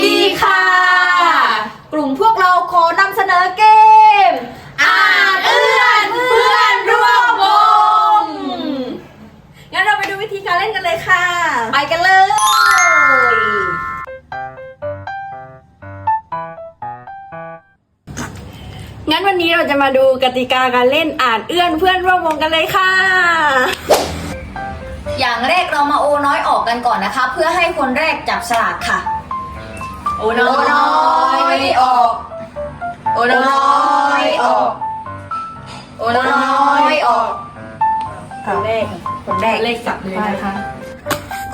ดีค่ะ กลุ่มพวกเราขอนำเสนอเกม อ่านเอื้อนเพื่อนร่วมวง งั้นเราไปดูวิธีการเล่นกันเลยค่ะ ไปกันเลย งั้นวันนี้เราจะมาดูกติกาการเล่นอ่านเอื้อนเพื่อนร่วมวงกันเลยค่ะ อย่างแรกเรามาโอน้อยออกกันก่อนนะคะ เพื่อให้คนแรกจับฉลากค่ะ โอ้น้อยออก โอ้น้อยออก โอ้น้อยออกคนแรกคนแรกเลขสับเลยนะคะ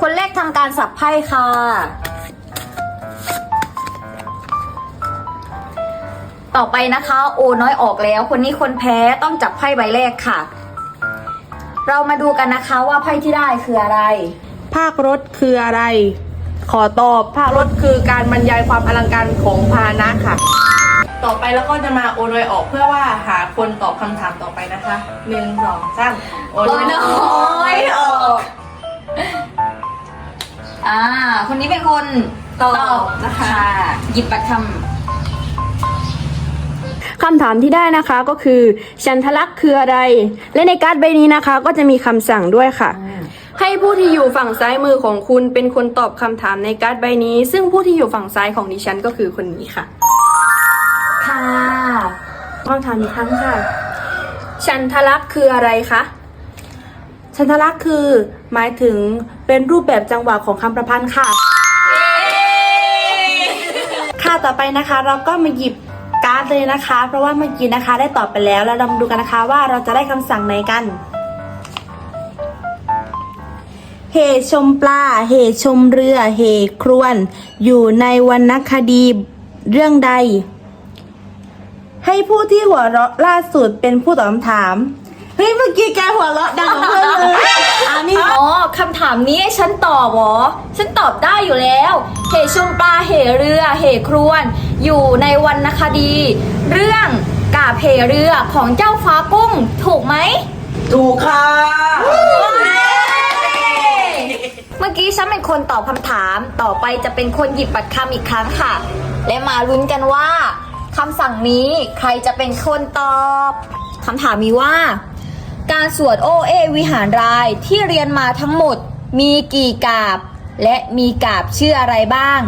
คนแรกทำการสับไพ่ค่ะ ต่อไปนะคะ โอน้อยออกแล้ว คนนี้คนแพ้ต้องจับไพ่ใบแรกค่ะ เรามาดูกันนะคะว่าไพ่ที่ได้คืออะไร ภาครถคืออะไร ขอตอบภาครถคือการบรรยายความอลังการของพาหนะค่ะ ต่อไปแล้วก็จะมาโอนอยออกเพื่อว่าหาคนตอบคำถามต่อไปนะคะหนึ่งสองสามโอนโอน้อยออก อ่า คนนี้เป็นคนตอบนะคะ หยิบบัตรคคำถามที่ได้นะคะก็คือ ฉันทลักษณ์คืออะไร และในการ์ดใบนี้นะคะ ก็จะมีคำสั่งด้วยค่ะ ให้ผู้ที่อยู่ฝั่งซ้ายมือของคุณเป็นคนตอบคำถามในการ์ดใบนี้ ซึ่งผู้ที่อยู่ฝั่งซ้ายของดิฉันก็คือคนนี้ค่ะำค่ะคำถามอีกครั้งค่ะ ฉันทลักษณ์คืออะไรคะฉันทลักษณ์คือ หมายถึงเป็นรูปแบบจังหวะของคำประพันธ์ค่ะ ค่ะต่อไปนะคะ เราก็มาหยิบการ์ดเลยนะคะ เพราะว่าเมื่อกี้นะคะ ได้ตอบไปแล้วแล้วเรามาดูกันนะคะว่าเราจะได้คำสั่งไหนกัน เหตุชมปลา เหตุชมเรือ เหตุครวน อยู่ในวรรณคดีเรื่องใด ให้ผู้ที่หัวเราะล่าสุดเป็นผู้ตอบคำถาม เฮ้ย เมื่อกี้แกหัวเราะดังกว่าเพื่อนเลยอันนี้อ๋อคำถามนี้ฉันตอบเหรอ ฉันตอบได้อยู่แล้ว เหชมปลา เหเรือ เหครวน อยู่ในวรรณคดี เรื่องกาบเหเรือของเจ้าฟ้ากุ้งถูกไหม ถูกค่ะ เมื่อกี้ฉันเป็นคนตอบคำถาม ต่อไปจะเป็นคนหยิบบัตรคำอีกครั้งค่ะ และมาลุ้นกันว่าคำสั่งนี้ใครจะเป็นคนตอบคำถามมีว่า การสวดโอเอวิหารรายที่เรียนมาทั้งหมดมีกี่กาบ และมีกาบชื่ออะไรบ้าง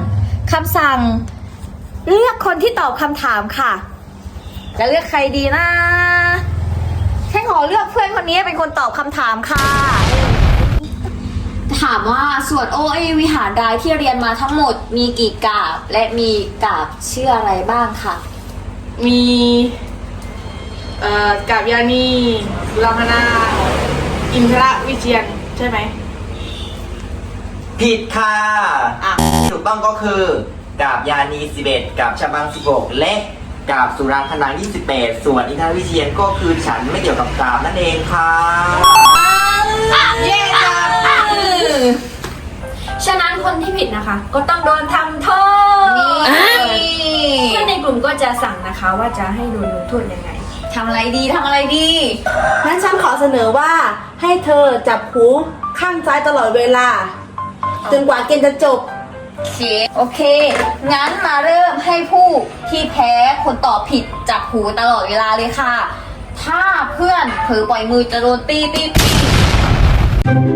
คำสั่ง เลือกคนที่ตอบคำถามค่ะ จะเลือกใครดีนะฉันขอเลือกเพื่อนคนนี้เป็นคนตอบคำถามค่ะ ถามว่าสวดโอเอวิหารรายที่เรียนมาทั้งหมดมีกี่กาบ และมีกาบชื่ออะไรบ้างค่ะมีเอ่อกับยานีลามนา อินทรวิเชียนใช่ไหม ผิดค่ะอะ ที่ถูกต้องก็คือกาบยานี 11กาบชะบัง 16 และกาบสุรังคณาง28ส่วนอินทรวิเชียนก็คือฉันไม่เกี่ยวกับกาบนั่นเองค่ะ นั้นคนที่ผิดนะคะ ก็ต้องโดนทำโทษนี่เพื่อนในกลุ่มก็จะสั่งนะคะว่าจะให้โดนลงโทษยังไง ทำอะไรดีทำอะไรดี งั้นฉันขอเสนอว่าให้เธอจับหูข้างซ้ายตลอดเวลา จนกว่าเกมจะจบโอเคโอเค งั้นมาเริ่มให้ผู้ที่แพ้คนตอบผิดจับหูตลอดเวลาเลยค่ะ ถ้าเพื่อนเผลอปล่อยมือจะโดนตีตีตี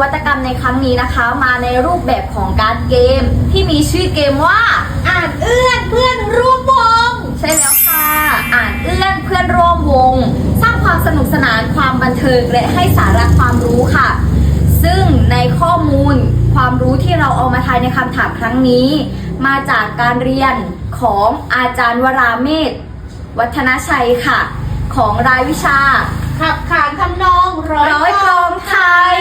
วัตกรรมในครั้งนี้นะคะ มาในรูปแบบของการ์ดเกมที่มีชื่อเกมว่า อ่านเอื้อนเพื่อนร่วมวง ใช่แล้วค่ะ อ่านเอื้อนเพื่อนร่วมวง สร้างความสนุกสนานความบันเทิงและให้สาระความรู้ค่ะ ซึ่งในข้อมูลความรู้ที่เราเอามาทายในคำถามครั้งนี้ มาจากการเรียนของอาจารย์วราเมศวัฒนชัยค่ะ ของรายวิชาขับขานทำนองร้อยกลองไทย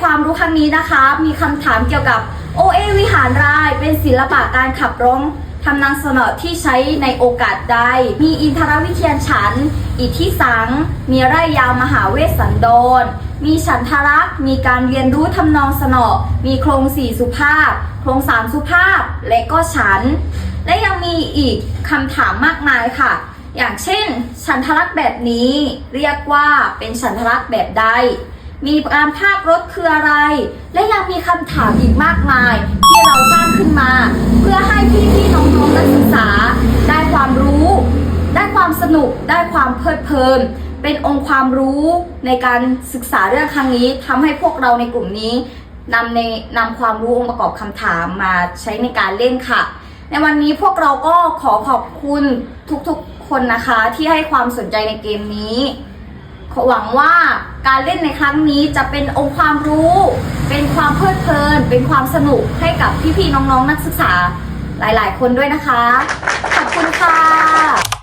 ความรู้ครั้งนี้นะคะ มีคำถามเกี่ยวกับโอเอวิหารราย เป็นศิลปะการขับร้องทำนางสนอที่ใช้ในโอกาสใด มีอินทรวิเทียนฉัน อิทธิสัง มีไร่ยาวมหาเวสสันดร มีฉันทรักษ์มีการเรียนรู้ทำนองสนอ มีโครงสี่สุภาพ โครงสามสุภาพ และก็ฉัน และยังมีอีกคำถามมากมายค่ะ อย่างเช่น ฉันทรักษ์แบบนี้ เรียกว่าเป็นฉันทรักษ์แบบใด มีการภาครถคืออะไร และยังมีคำถามอีกมากมาย ที่เราสร้างขึ้นมา เพื่อให้พี่ๆน้องๆนักศึกษา ได้ความรู้ ได้ความสนุก ได้ความเพลิดเพลิน เป็นองค์ความรู้ในการศึกษาเรื่องครั้งนี้ทำให้พวกเราในกลุ่มนี้นำในนำความรู้องค์ประกอบคำถามมาใช้ในการเล่นค่ะ ในวันนี้พวกเราก็ขอขอบคุณทุกๆคนนะคะที่ให้ความสนใจในเกมนี้ หวังว่าการเล่นในครั้งนี้จะเป็นองค์ความรู้ เป็นความเพลิดเพลิน เป็นความสนุกให้กับพี่ๆน้องๆนักศึกษาหลายๆ คนด้วยนะคะ ขอบคุณค่ะ